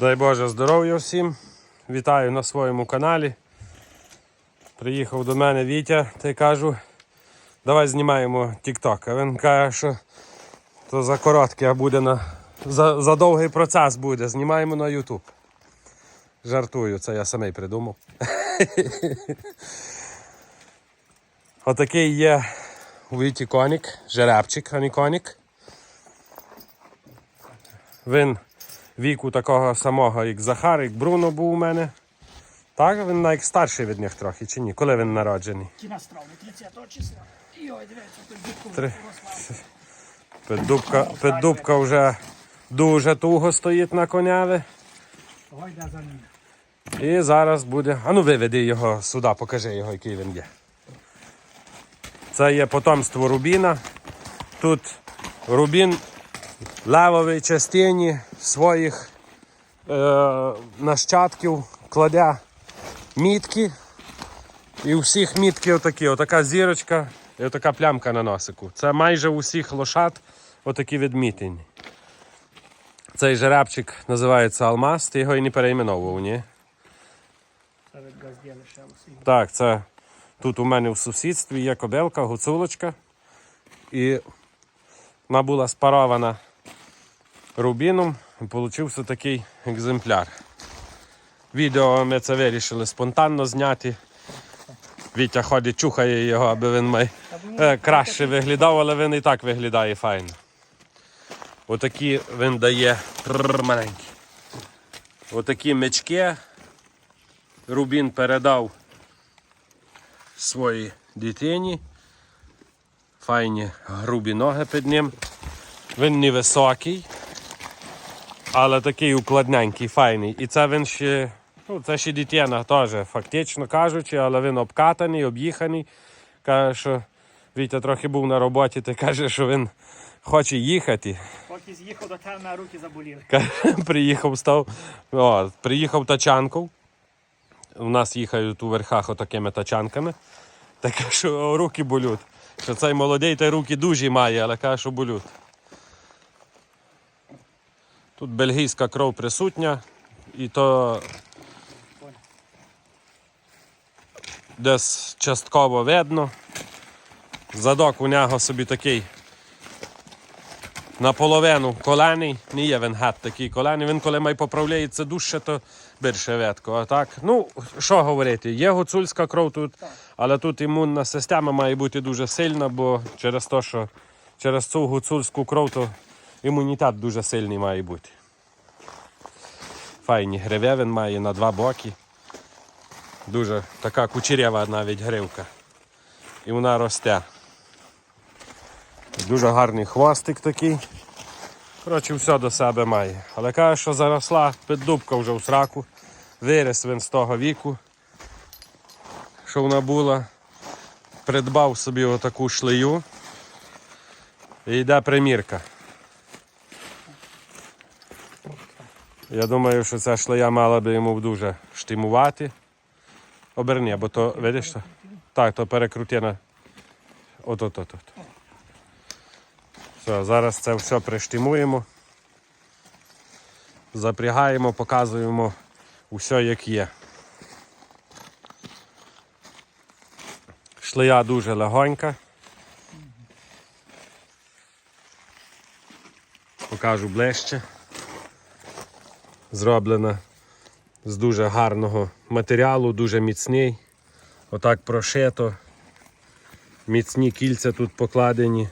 Дай Боже здоров'я всім. Вітаю на своєму каналі. Приїхав до мене Вітя та й кажу, давай знімаємо TikTok. А він каже, що то за коротке, а буде на. За, за довгий процес буде. Знімаємо на YouTube. Жартую, це я самий придумав. Отакий є у Віті конік, жеребчик, а не конік. Він віку такого самого, як Захар, як Бруно був у мене. Так, він навіть старший від них трохи, чи ні? Коли він народжений? Кіностравний 30 числа. І ой, дивіться, тут. Піддубка, піддубка вже дуже туго стоїть на коняві. Ой, йде за ним. І зараз буде. А ну виведи його сюди, покажи його, який він є. Це є потомство Рубіна. Тут Рубін левовій частині своїх е, нащадків кладе мітки. І у всіх мітки отакі, отака зірочка і отака плямка на носику. Це майже у всіх лошад отакі відмітені. Цей жеребчик називається Алмаз, ти його і не перейменовував, ні? Це від газдєли. Так, це тут у мене в сусідстві є кобилка, гуцулочка. І вона була спарована рубіном получився такий екземпляр. Відео ми це вирішили спонтанно зняти. Вітя ходить, чухає його, аби він май е, краще виглядав, але він і так виглядає файно. Отакі він дає Прррр, маленький. Отакі мечки Рубін передав своїй дитині. Файні грубі ноги під ним. Він невисокий, але такий укладненький, файний. І це він ще, ну це ще дитина теж, фактично кажучи, але він обкатаний, об'їханий. Каже, що Вітя трохи був на роботі, та каже, що він хоче їхати. Поки з'їхав до тебе, на руки заболіли. Приїхав, став, о, приїхав тачанков. У нас їхають у верхах отакими тачанками. Так що руки болють. Що цей молодий та руки дужі має, але каже, що болють. Тут бельгійська кров присутня, і то десь частково видно. Задок у нього собі такий наполовину колений, не є він гад такий колений. Він коли май поправляється дужче, то більше ветко. А так, ну що говорити, є гуцульська кров тут, але тут імунна система має бути дуже сильна, бо через те, що через цю гуцульську кров, то імунітет дуже сильний має бути. Файні гриве він має на два боки. Дуже така кучерява навіть гривка. І вона росте. Дуже гарний хвостик такий. Коротше, все до себе має. Але каже, що заросла піддубка вже у сраку. Виріс він з того віку, що вона була. Придбав собі отаку шлею. І йде примірка. Я думаю, що ця шлея мала би йому дуже штимувати. Оберни, бо то, видиш? що? Так, то перекрути на. От-от-от. Все, зараз це все приштимуємо. Запрягаємо, показуємо усе як є. Шлея дуже легонька. Покажу ближче. Зроблена з дуже гарного матеріалу, дуже міцний. Отак прошито. Міцні кільця тут покладені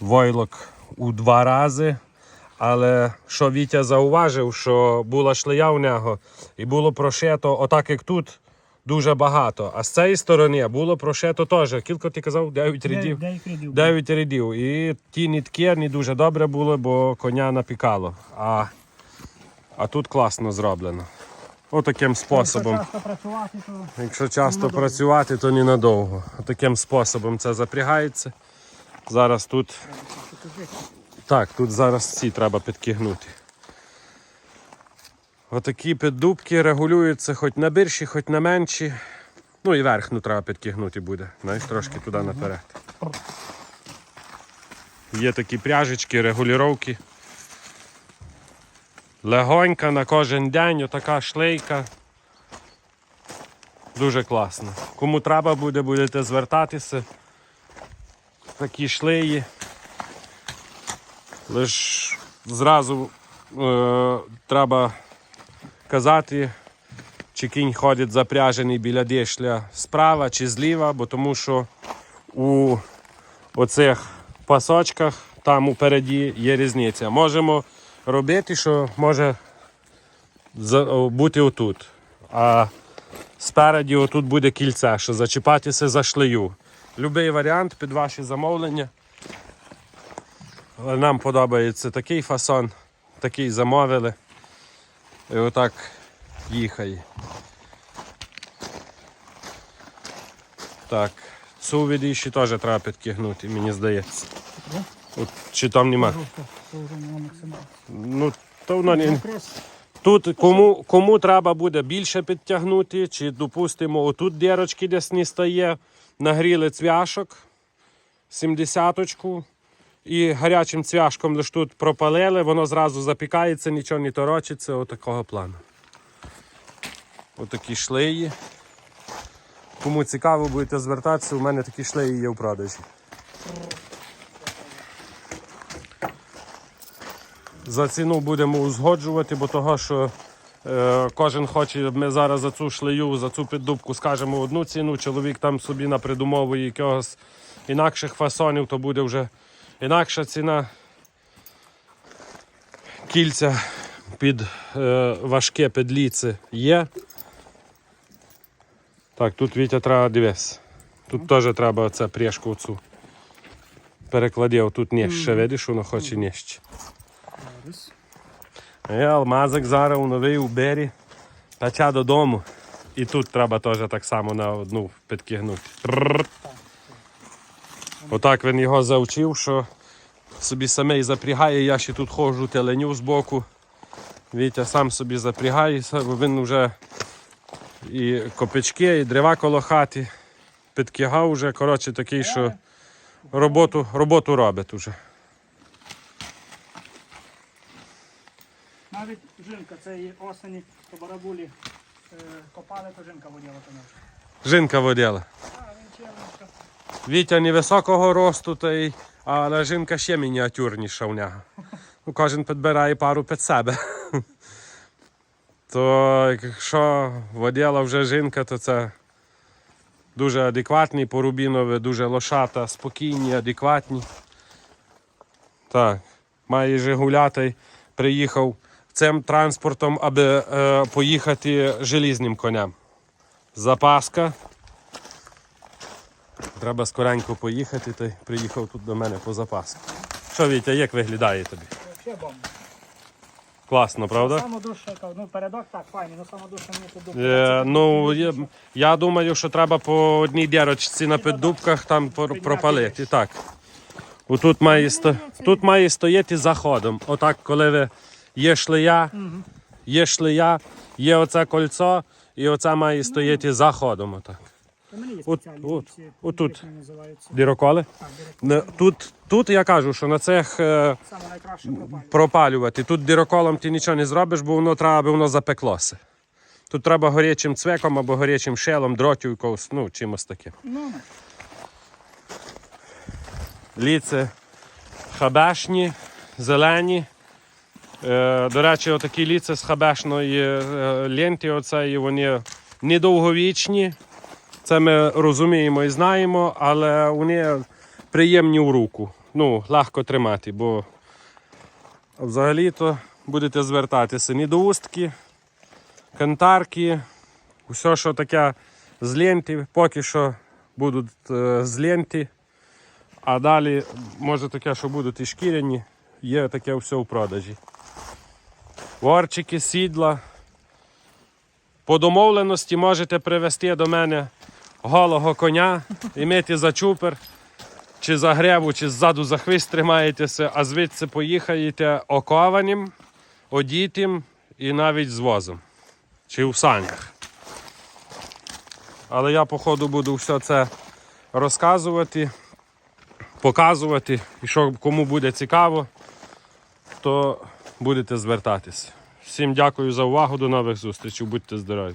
войлок у два рази. Але що Вітя зауважив, що була шлея у нього і було прошито, отак як тут, дуже багато. А з цієї сторони було прошито теж. Кілько ти казав? 9 рядів. Дев'ять рядів. 9 рядів. І ті нітки не дуже добре було, бо коня напікало. А, а тут класно зроблено. Отаким способом. Якщо часто працювати, то Якщо часто працювати, то ненадовго. Таким способом це запрягається. Зараз тут. Так, тут зараз ці треба підкигнути. Отакі піддубки регулюються хоч на більші, хоч на менші. Ну і верхну треба підкигнути буде. Знаєш, трошки туди наперед. Є такі пряжечки, регулювання. Легонька на кожен день, отака шлейка. Дуже класно. Кому треба буде, будете звертатися. Такі шлеї. Лиш зразу е, треба казати, чи кінь ходить запряжений біля дешля справа чи зліва, бо тому що у оцих пасочках там упереді є різниця. Можемо робити, що може бути отут. А спереді отут буде кільце, що зачіпатися за шлею. Любий варіант під ваші замовлення. Але Нам подобається такий фасон, такий замовили. І отак їхає. Так, цю відіші теж треба підкигнути, мені здається. От, чи там нема? Ну, то воно не. Тут кому, кому треба буде більше підтягнути, чи допустимо, отут дірочки десь не стає, нагріли цвяшок, 70-очку, і гарячим цвяшком лише тут пропалили, воно зразу запікається, нічого не торочиться, отакого плану. Отакі шлеї. Кому цікаво, будете звертатися, у мене такі шлеї є в продажі. За ціну будемо узгоджувати, бо того, що е, кожен хоче, ми зараз за цю шлею, за цю піддубку скажемо одну ціну, чоловік там собі напридумовує якогось інакших фасонів, то буде вже інакша ціна. Кільця під е, важке підліце є. Так, тут Вітя треба дивись. Тут теж треба оце пряжку оцю. Перекладів, тут нижче, видиш, воно хоче нижче. Зараз. Е, алмазик зараз у новий убері. Тача додому. І тут треба теж так само на одну підкигнути. Отак він його завчив, що собі самий запрягає, я ще тут ходжу теленю з боку. Вітя сам собі запрягає, він вже і копички, і дерева коло хати підкигав вже. Коротше, такий, що роботу, роботу робить уже. Навіть жінка цієї осені по барабулі е, копали, то жінка воділа то ночі. Жінка водила. А, він черничка. Вітя невисокого росту, та й, але жінка ще мініатюрніша у нього. Ну, кожен підбирає пару під себе. То якщо воділа вже жінка, то це дуже адекватні порубінові, дуже лошата, спокійні, адекватні. Так, має Жигулятай, приїхав цим транспортом, аби е, поїхати желізним конем. Запаска. Треба скоренько поїхати, й приїхав тут до мене по запаску. Що, Вітя, як виглядає тобі? Взагалі бомба. Класно, правда? Саме ну передок так, файний, ну саме мені тут Е, ну, я, я думаю, що треба по одній дірочці на піддубках там пор- пропалити. Так. Отут має, сто... Тут має стояти заходом. Отак, коли ви є шлея, є шлея, є оце кольцо, і оце має стояти заходом. Отак. У мене є От- спеціальні от- ці, отут. як вони називаються. Діроколи? Не, Тут, тут я кажу, що на цих. Е, Саме найкраще пропалює. пропалювати. Тут дироколом ти нічого не зробиш, бо воно треба, аби воно запеклося. Тут треба горячим цвеком або горячим шелом, дротю якогось, ну, чимось таким. Ну, Ліце хабешні, зелені. Е, до речі, отакі ліце з хабешної е, ленти, оцеї, вони недовговічні. Це ми розуміємо і знаємо, але вони приємні в руку. Ну, легко тримати, бо взагалі-то будете звертатися недоустки, кантарки, все, що таке з ленти, поки що будуть е, з ленти. А далі може таке, що будуть і шкіряні, є таке все в продажі. Ворчики, сідла. По домовленості можете привезти до мене голого коня, імейте за чупер, чи за гребу, чи ззаду за хвіст тримаєтеся, а звідси поїхаєте окованим, одітим і навіть з возом. Чи в санях. Але я, походу, буду все це розказувати показувати. І що кому буде цікаво, то будете звертатись. Всім дякую за увагу. До нових зустрічей. Будьте здорові.